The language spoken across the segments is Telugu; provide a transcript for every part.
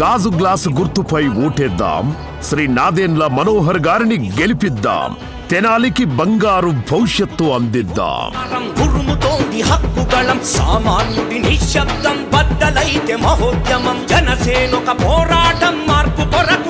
గాజు గ్లాసు గుర్తుపై ఓటేద్దాం. శ్రీ నాదేన్ల మనోహర్ గారిని గెలిపిద్దాం. తెనాలికి బంగారు భవిష్యత్తు అందిద్దాం. ఉరుముతోంది హక్కుగళం సామాన్యుడి నిశ్శబ్దం బద్దలైతే మహోద్యమం జనసేనొక పోరాటం మార్పు కొరకు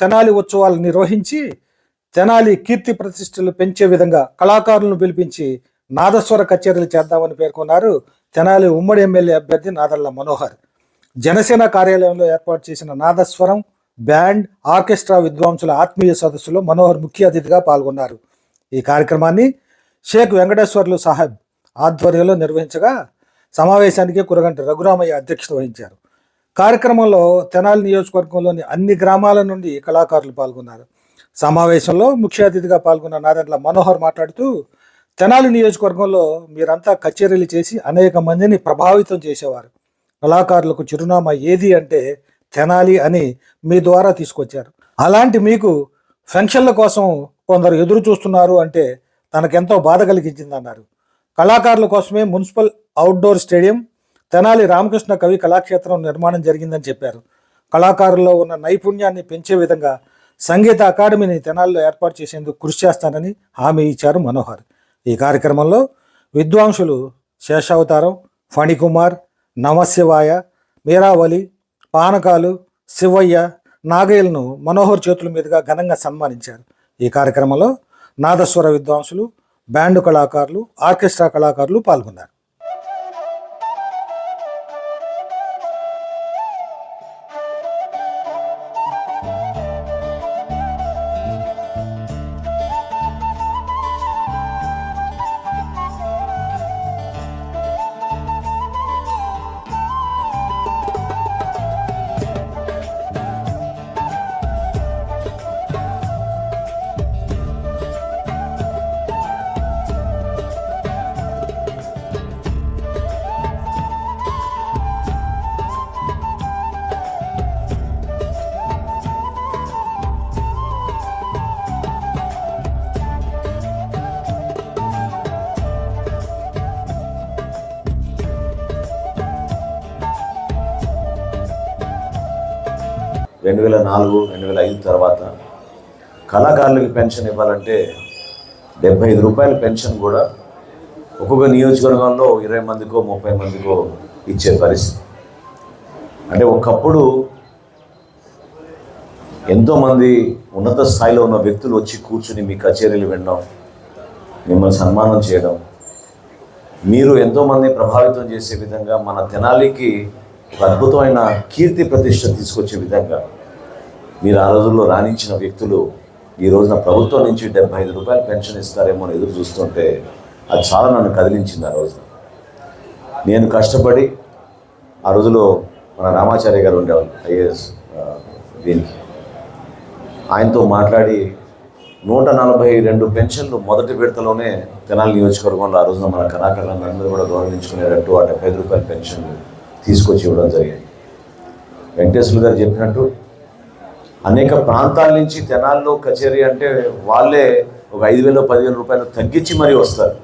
తెనాలి ఉత్సవాలు నిర్వహించి తెనాలి కీర్తి ప్రతిష్టలు పెంచే విధంగా కళాకారులను పిలిపించి నాదస్వర కచేరీలు చేద్దామని పేర్కొన్నారు తెనాలి ఉమ్మడి ఎమ్మెల్యే అభ్యర్థి నాదళ్ళ మనోహర్. జనసేన కార్యాలయంలో ఏర్పాటు చేసిన నాదస్వరం బ్యాండ్ ఆర్కెస్ట్రా విద్వాంసుల ఆత్మీయ సదస్సులో మనోహర్ ముఖ్య అతిథిగా పాల్గొన్నారు. ఈ కార్యక్రమాన్ని షేక్ వెంకటేశ్వర్లు సాహెబ్ ఆధ్వర్యంలో నిర్వహించగా సమావేశానికి కురగంటి రఘురామయ్య అధ్యక్షత వహించారు. కార్యక్రమంలో తెనాలి నియోజకవర్గంలోని అన్ని గ్రామాల నుండి కళాకారులు పాల్గొన్నారు. సమావేశంలో ముఖ్య అతిథిగా పాల్గొన్న నాదెండ్ల మనోహర్ మాట్లాడుతూ తెనాలి నియోజకవర్గంలో మీరంతా కచేరీలు చేసి అనేక మందిని ప్రభావితం చేసేవారు. కళాకారులకు చిరునామా ఏది అంటే తెనాలి అని మీ ద్వారా తీసుకొచ్చారు. అలాంటి మీకు ఫంక్షన్ల కోసం కొందరు ఎదురు చూస్తున్నారు అంటే తనకెంతో బాధ కలిగించిందన్నారు. కళాకారుల కోసమే municipal outdoor stadium Tenali Ramakrishna Kavi Kalakshetram నిర్మాణం జరిగిందని చెప్పారు. కళాకారుల్లో ఉన్న నైపుణ్యాన్ని పెంచే విధంగా సంగీత అకాడమీని తెనాలిలో ఏర్పాటు చేసేందుకు కృషి చేస్తానని హామీ ఇచ్చారు మనోహర్. ఈ కార్యక్రమంలో విద్వాంసులు శేషావతారం ఫణికుమార్ నమశివాయ మీరావళి పానకాలు శివయ్య నాగయ్యలను మనోహర్ చేతుల మీదుగా ఘనంగా సన్మానించారు. ఈ కార్యక్రమంలో నాదస్వర విద్వాంసులు బ్యాండు కళాకారులు ఆర్కెస్ట్రా కళాకారులు పాల్గొన్నారు. రెండు వేల నాలుగు రెండు వేల ఐదు తర్వాత కళాకారులకి పెన్షన్ ఇవ్వాలంటే డెబ్బై ఐదు రూపాయల పెన్షన్ కూడా ఒక్కొక్క నియోజకవర్గంలో ఇరవై మందికో ముప్పై మందికో ఇచ్చే పరిస్థితి. అంటే ఒకప్పుడు ఎంతోమంది ఉన్నత స్థాయిలో ఉన్న వ్యక్తులు వచ్చి కూర్చుని మీ కచేరీలు వినడం మిమ్మల్ని సన్మానం చేయడం మీరు ఎంతోమంది ప్రభావితం చేసే విధంగా మన తెనాలికి ఒక అద్భుతమైన కీర్తి ప్రతిష్ట తీసుకొచ్చే విధంగా మీరు ఆ రోజుల్లో రాణించిన వ్యక్తులు ఈ రోజున ప్రభుత్వం నుంచి డెబ్బై ఐదు రూపాయలు పెన్షన్ ఇస్తారేమో అని ఎదురు చూస్తుంటే అది చాలా నన్ను కదిలించింది ఆ రోజున. నేను కష్టపడి ఆ రోజులో మన రామాచార్య గారు ఉండేవాళ్ళు ఐఏఎస్ దీనికి. ఆయనతో మాట్లాడి నూట నలభై రెండు పెన్షన్లు మొదటి విడతలోనే తెనాలి నియోజకవర్గంలో ఆ రోజున మన కళాకారులందరూ కూడా గౌరవించుకునేటట్టు ఆ డెబ్బై ఐదు రూపాయల పెన్షన్ తీసుకొచ్చి ఇవ్వడం జరిగింది. వెంకటేశ్వర గారు చెప్పినట్టు అనేక ప్రాంతాల నుంచి తెనాల్లో కచేరీ అంటే వాళ్ళే ఒక ఐదు వేలు పదివేల రూపాయలు తగ్గించి మరీ వస్తారు.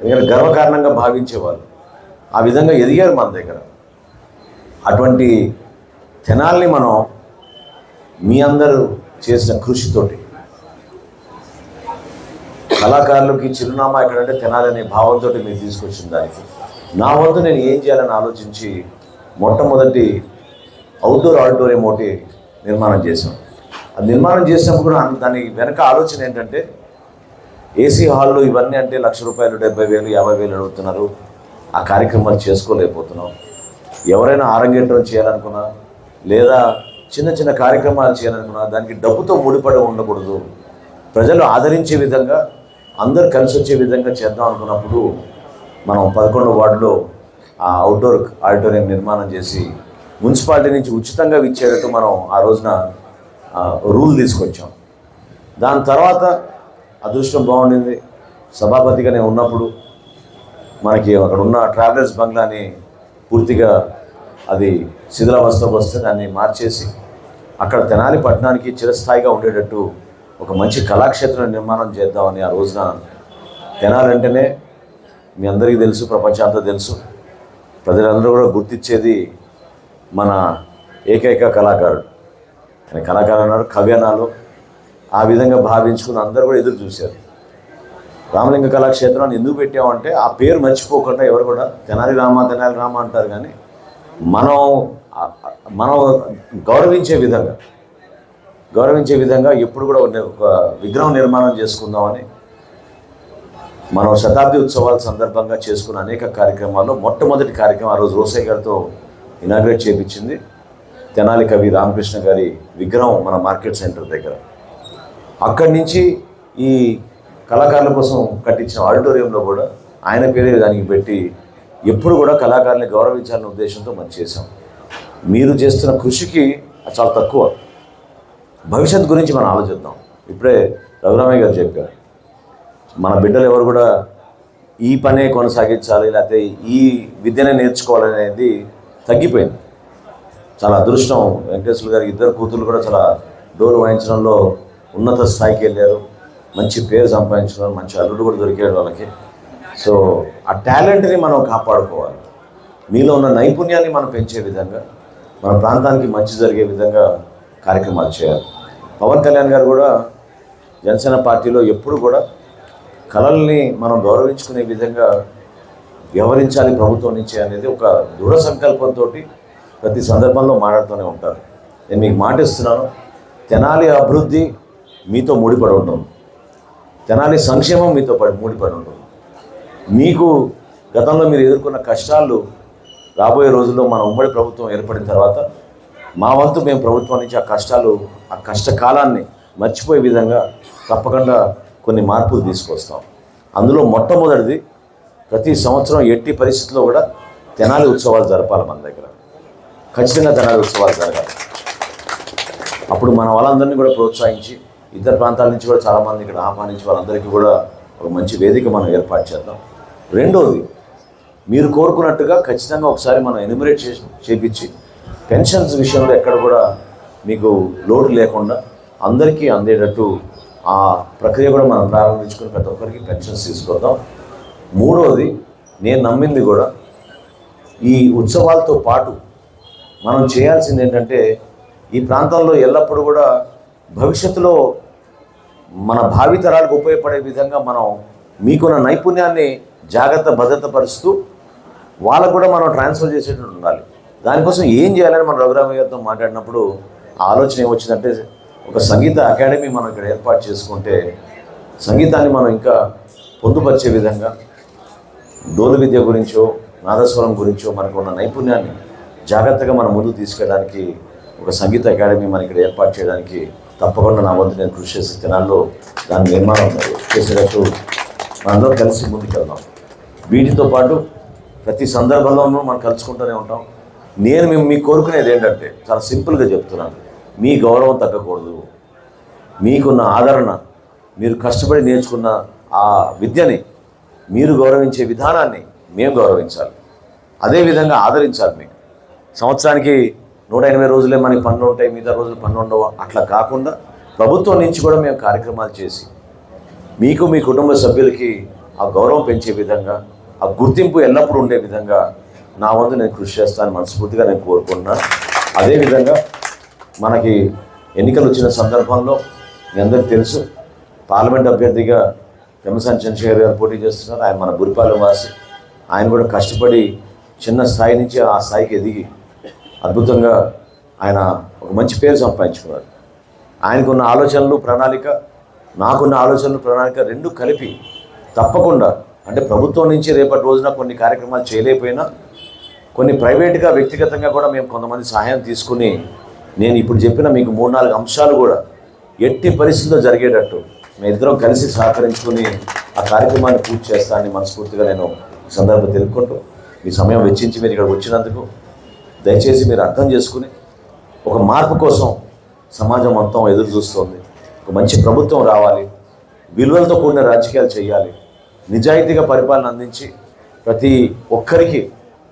ఎందుకంటే గర్వకారణంగా భావించేవాళ్ళు. ఆ విధంగా ఎదిగారు మన దగ్గర. అటువంటి తెనాల్ని మనం మీ అందరూ చేసిన కృషితోటి. కళాకారులకి చిరునామా ఎక్కడంటే తెనాలనే భావంతో మీరు తీసుకొచ్చిన దానికి. నా వంతు నేను ఏం చేయాలని ఆలోచించి మొట్టమొదటి అవుట్డోర్ ఆడిటోరియం ఒకటి నిర్మాణం చేశాం. అది నిర్మాణం చేసినప్పుడు కూడా దాని వెనక ఆలోచన ఏంటంటే ఏసీ హాల్లో ఇవన్నీ అంటే లక్ష రూపాయలు డెబ్బై వేలు యాభై వేలు అడుగుతున్నారు. ఆ కార్యక్రమాలు చేసుకోలేకపోతున్నాం. ఎవరైనా ఆరంగేట్రం చేయాలనుకున్నా లేదా చిన్న చిన్న కార్యక్రమాలు చేయాలనుకున్నా దానికి డబ్బుతో ముడిపడి ఉండకూడదు. ప్రజలు ఆదరించే విధంగా అందరు కలిసి వచ్చే విధంగా చేద్దాం అనుకున్నప్పుడు మనం పదకొండు వార్డులో ఆ అవుట్డోర్ ఆడిటోరియం నిర్మాణం చేసి మున్సిపాలిటీ నుంచి ఉచితంగా ఇచ్చేటట్టు మనం ఆ రోజున రూల్ తీసుకొచ్చాం. దాని తర్వాత అదృష్టం బాగుండింది. సభాపతిగా నేను ఉన్నప్పుడు మనకి అక్కడ ఉన్న ట్రావెలర్స్ బంగ్లాని పూర్తిగా అది శిథిలావస్థకు వస్తే దాన్ని మార్చేసి అక్కడ తెనాలి పట్టణానికి చిరస్థాయిగా ఉండేటట్టు ఒక మంచి కళాక్షేత్రం నిర్మాణం చేద్దామని ఆ రోజున తెనాలి అంటేనే మీ అందరికీ తెలుసు ప్రపంచాంతా తెలుసు. ప్రజలందరూ కూడా గుర్తించేది మన ఏకైక కళాకారుడు. ఆయన కళాకారు అన్నారు కవి ఆ విధంగా భావించుకుని అందరూ కూడా ఎదురు చూశారు. రామలింగ కళాక్షేత్రాన్ని ఎందుకు పెట్టామంటే ఆ పేరు మర్చిపోకుండా ఎవరు కూడా తెనాలి రామ తెనాలి రామ అంటారు కానీ మనం మనం గౌరవించే విధంగా గౌరవించే విధంగా ఎప్పుడు కూడా ఒక ఒక విగ్రహం నిర్మాణం చేసుకుందామని మనం శతాబ్ది ఉత్సవాల సందర్భంగా చేసుకున్న అనేక కార్యక్రమాల్లో మొట్టమొదటి కార్యక్రమం ఆ రోజు రోసయ్య గారితో ఇనాగ్రేట్ చేపించింది. తెనాలి కవి రామకృష్ణ గారి విగ్రహం మన మార్కెట్ సెంటర్ దగ్గర. అక్కడి నుంచి ఈ కళాకారుల కోసం కట్టించిన ఆడిటోరియంలో కూడా ఆయన పేరే దానికి పెట్టి ఎప్పుడు కూడా కళాకారుల్ని గౌరవించాలనే ఉద్దేశంతో మనం చేసాం మీరు చేస్తున్న కృషికి చాలా తక్కువ. భవిష్యత్ గురించి మనం ఆలోచిద్దాం. ఇప్పుడే రఘురామయ్య గారు చెప్పారు. మన బిడ్డలు ఎవరు కూడా ఈ పనే కొనసాగించాలి లేకపోతే ఈ విద్యనే నేర్చుకోవాలనేది తగ్గిపోయింది. చాలా అదృష్టం. వెంకటేశ్వర గారి ఇద్దరు కూతురు కూడా చాలా డోలు వాయించడంలో ఉన్నత స్థాయికి వెళ్ళారు. మంచి పేరు సంపాదించడం మంచి అల్లుడు కూడా దొరికాడు వాళ్ళకి. సో ఆ టాలెంట్ని మనం కాపాడుకోవాలి. మీలో ఉన్న నైపుణ్యాన్ని మనం పెంచే విధంగా మన ప్రాంతానికి మంచి జరిగే విధంగా కార్యక్రమాలు చేయాలి. పవన్ కళ్యాణ్ గారు కూడా జనసేన పార్టీలో ఎప్పుడు కూడా కళల్ని మనం గౌరవించుకునే విధంగా వ్యవహరించాలి ప్రభుత్వం నుంచి అనేది ఒక దృఢ సంకల్పంతో ప్రతి సందర్భంలో మాట్లాడుతూనే ఉంటారు. నేను మీకు మాట ఇస్తున్నాను. తెనాలి అభివృద్ధి మీతో ముడిపడి ఉంటుంది తెనాలి సంక్షేమం మీతో పడి ముడిపడి ఉంటుంది మీకు గతంలో మీరు ఎదుర్కొన్న కష్టాలు రాబోయే రోజుల్లో మన ఉమ్మడి ప్రభుత్వం ఏర్పడిన తర్వాత మా వంతు మేము ప్రభుత్వం నుంచి ఆ కష్టాలు ఆ కష్టకాలాన్ని మర్చిపోయే విధంగా తప్పకుండా కొన్ని మార్పులు తీసుకొస్తాం. అందులో మొట్టమొదటిది ప్రతి సంవత్సరం ఎట్టి పరిస్థితుల్లో కూడా తెనాలి ఉత్సవాలు జరపాలి మన దగ్గర. ఖచ్చితంగా తెనాలి ఉత్సవాలు జరగాలి. అప్పుడు మన వాళ్ళందరినీ కూడా ప్రోత్సహించి ఇతర ప్రాంతాల నుంచి కూడా చాలామంది ఇక్కడ ఆహ్వానించి వాళ్ళందరికీ కూడా ఒక మంచి వేదిక మనం ఏర్పాటు చేద్దాం. రెండోది మీరు కోరుకున్నట్టుగా ఖచ్చితంగా ఒకసారి మనం ఎన్యుమరేట్ చేసి చేపించి పెన్షన్స్ విషయంలో ఎక్కడ కూడా మీకు లోటు లేకుండా అందరికీ అందేటట్టు ఆ ప్రక్రియ కూడా మనం ప్రారంభించుకుని ప్రతి ఒక్కరికి పెన్షన్స్ తీసుకొద్దాం. మూడవది నేను నమ్మింది కూడా ఈ ఉత్సవాలతో పాటు మనం చేయాల్సింది ఏంటంటే ఈ ప్రాంతంలో ఎల్లప్పుడూ కూడా భవిష్యత్తులో మన భావితరాలకు ఉపయోగపడే విధంగా మనం మీకున్న నైపుణ్యాన్ని జాగ్రత్త భద్రతపరుస్తూ వాళ్ళకు కూడా మనం ట్రాన్స్ఫర్ చేసేటట్టు ఉండాలి. దానికోసం ఏం చేయాలని మనం రఘురామయ్య గారితో మాట్లాడినప్పుడు ఆలోచన ఏమొచ్చిందంటే ఒక సంగీత అకాడమీ మనం ఇక్కడ ఏర్పాటు చేసుకుంటే సంగీతాన్ని మనం ఇంకా పొందుపరిచే విధంగా డోలు విద్య గురించో నాదస్వరం గురించో మనకు ఉన్న నైపుణ్యాన్ని జాగ్రత్తగా మనం ముందు తీసుకెళ్ళడానికి ఒక సంగీత అకాడమీ మన ఇక్కడ ఏర్పాటు చేయడానికి తప్పకుండా నా వంతు నేను కృషి చేసే దినాల్లో దాని నిర్మాణం చేసేటట్టు మనందరం కలిసి ముందుకెళ్దాం. వీటితో పాటు ప్రతి సందర్భంలోనూ మనం కలుసుకుంటూనే ఉంటాం. నేను మేము మీకు కోరుకునేది ఏంటంటే చాలా సింపుల్గా చెప్తున్నాను. మీ గౌరవం తగ్గకూడదు. మీకున్న ఆదరణ మీరు కష్టపడి నేర్చుకున్న ఆ విద్యని మీరు గౌరవించే విధానాన్ని మేము గౌరవించాలి. అదేవిధంగా ఆదరించాలి మీకు. సంవత్సరానికి నూట ఎనభై రోజులే మనకి పనులు ఉంటాయి మిగతా రోజులు పనులు ఉండవు. అట్లా కాకుండా ప్రభుత్వం నుంచి కూడా మేము కార్యక్రమాలు చేసి మీకు మీ కుటుంబ సభ్యులకి ఆ గౌరవం పెంచే విధంగా ఆ గుర్తింపు ఎల్లప్పుడూ ఉండే విధంగా నా వంతు నేను కృషి చేస్తాను మనస్ఫూర్తిగా నేను కోరుకుంటున్నాను అదేవిధంగా మనకి ఎన్నికలు వచ్చిన సందర్భంలో మీ అందరికీ తెలుసు పార్లమెంట్ అభ్యర్థిగా పెమ్మసాని చంద్రశేఖర్ గారు పోటీ చేస్తున్నారు. ఆయన మన గురిపాలెం వాసి. ఆయన కూడా కష్టపడి చిన్న స్థాయి నుంచి ఆ స్థాయికి ఎదిగి అద్భుతంగా ఆయన ఒక మంచి పేరు సంపాదించుకున్నారు. ఆయనకున్న ఆలోచనలు ప్రణాళిక నాకున్న ఆలోచనలు ప్రణాళిక రెండు కలిపి తప్పకుండా అంటే ప్రభుత్వం నుంచి రేపటి రోజున కొన్ని కార్యక్రమాలు చేయలేకపోయినా కొన్ని ప్రైవేట్గా వ్యక్తిగతంగా కూడా మేము కొంతమంది సహాయం తీసుకుని నేను ఇప్పుడు చెప్పిన మీకు మూడు నాలుగు అంశాలు కూడా ఎట్టి పరిస్థితుల్లో జరిగేటట్టు మేము ఇద్దరం కలిసి సహకరించుకుని ఆ కార్యక్రమాన్ని పూర్తి చేస్తానని మనస్ఫూర్తిగా నేను ఈ సందర్భం తెలుపుకుంటూ మీ సమయం వెచ్చించి మీరు ఇక్కడ వచ్చినందుకు దయచేసి మీరు అర్థం చేసుకుని ఒక మార్పు కోసం సమాజం మొత్తం ఎదురు చూస్తోంది. ఒక మంచి ప్రభుత్వం రావాలి. విలువలతో కూడిన రాజకీయాలు చేయాలి. నిజాయితీగా పరిపాలన అందించి ప్రతి ఒక్కరికి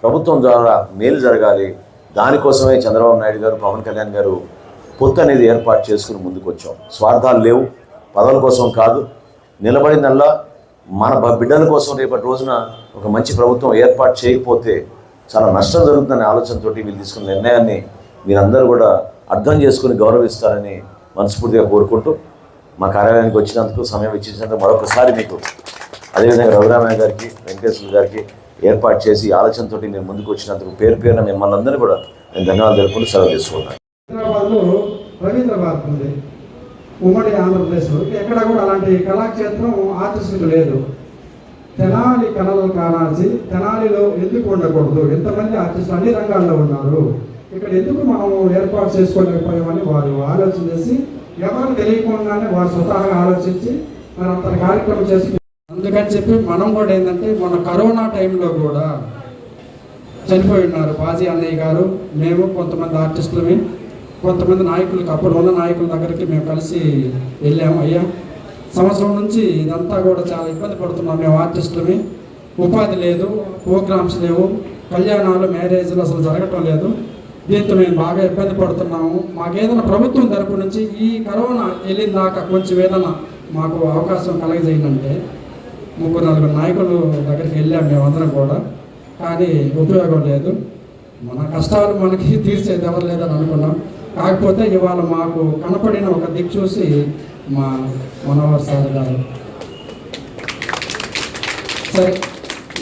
ప్రభుత్వం ద్వారా మేలు జరగాలి. దానికోసమే చంద్రబాబు నాయుడు గారు పవన్ కళ్యాణ్ గారు పొత్తు అనేది ఏర్పాటు చేసుకుని ముందుకు వచ్చాం స్వార్థాలు లేవు. పదవుల కోసం కాదు నిలబడిందల్లా మన బిడ్డల కోసం రేపటి రోజున ఒక మంచి ప్రభుత్వం ఏర్పాటు చేయకపోతే చాలా నష్టం జరుగుతుందనే ఆలోచనతో వీళ్ళు తీసుకున్న నిర్ణయాన్ని మీరందరూ కూడా అర్థం చేసుకుని గౌరవిస్తారని మనస్ఫూర్తిగా కోరుకుంటూ మా కార్యాలయానికి వచ్చినందుకు సమయం ఇచ్చినందుకు మరొకసారి మీకు అదేవిధంగా రఘురామయ్య గారికి వెంకటేశ్వర గారికి ఏర్పాటు చేసి ఆలోచనతో మీరు ముందుకు వచ్చినందుకు పేరు పేరున మిమ్మల్ని అందరినీ కూడా నేను ధన్యవాదాలు తెలుపుకుంటూ సెలవు తీసుకున్నాను ఉమ్మడి ఆంధ్రప్రదేశ్లో ఎక్కడ కూడా అలాంటి కళాక్షేత్రం ఆర్టిస్టులకు లేదు. తెనాలి కళలు కానాల్సి తెనాలిలో ఎందుకు ఉండకూడదు? ఎంతమంది ఆర్టిస్టులు అన్ని రంగాల్లో ఉన్నారు. ఇక్కడ ఎందుకు మనం ఏర్పాటు చేసుకోలేకపోయామని వారు ఆలోచన చేసి ఎవరు తెలియకుండానే వారు స్వతహాగా ఆలోచించి మరి అంత కార్యక్రమం చేసి అందుకని చెప్పి మనం కూడా ఏంటంటే మన కరోనా టైంలో కూడా చనిపోయి ఉన్నారు బాజీ అన్నయ్య గారు మేము కొంతమంది ఆర్టిస్టులమే. కొంతమంది నాయకులకి అప్పుడు ఉన్న నాయకుల దగ్గరికి మేము కలిసి వెళ్ళాము. అయ్యా సంవత్సరం నుంచి ఇదంతా కూడా చాలా ఇబ్బంది పడుతున్నాం. మేము ఆర్టిస్టులమి. ఉపాధి లేదు ప్రోగ్రామ్స్ లేవు కళ్యాణాలు మ్యారేజ్లు అసలు జరగటం లేదు. దీంతో మేము బాగా ఇబ్బంది పడుతున్నాము. మాకేదైనా ప్రభుత్వం తరపు నుంచి ఈ కరోనా వెళ్ళిన దాకా కొంచెం ఏదైనా మాకు అవకాశం కలగజేయాలంటే ముగ్గురు నలుగురు నాయకులు దగ్గరికి వెళ్ళాం మేమందరం కూడా. కానీ ఉపయోగం లేదు. మన కష్టాలు మనకి తీర్చేది ఎవరు లేదని అనుకున్నాం. కాకపోతే ఇవాళ మాకు కనపడిన ఒక దిక్కు చూసి మా మనోహర్ సార్ గారు. సరే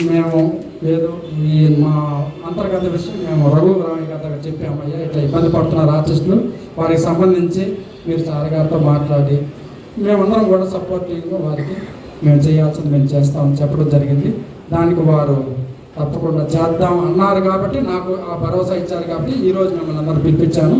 మేము లేదు ఈ మా అంతర్గత విషయం మేము రఘు రామయ్య చెప్పామయ్యా ఇట్లా ఇబ్బంది పడుతున్నారు ఆర్టిస్టులు వారికి సంబంధించి మీరు సార్ గారితో మాట్లాడి మేమందరం కూడా సపోర్టివ్గా వారికి మేము చేయాల్సింది మేము చేస్తామని చెప్పడం జరిగింది. దానికి వారు తప్పకుండా చేద్దాం అన్నారు కాబట్టి నాకు ఆ భరోసా ఇచ్చారు కాబట్టి ఈరోజు మిమ్మల్ని అందరూ పిలిపించాను.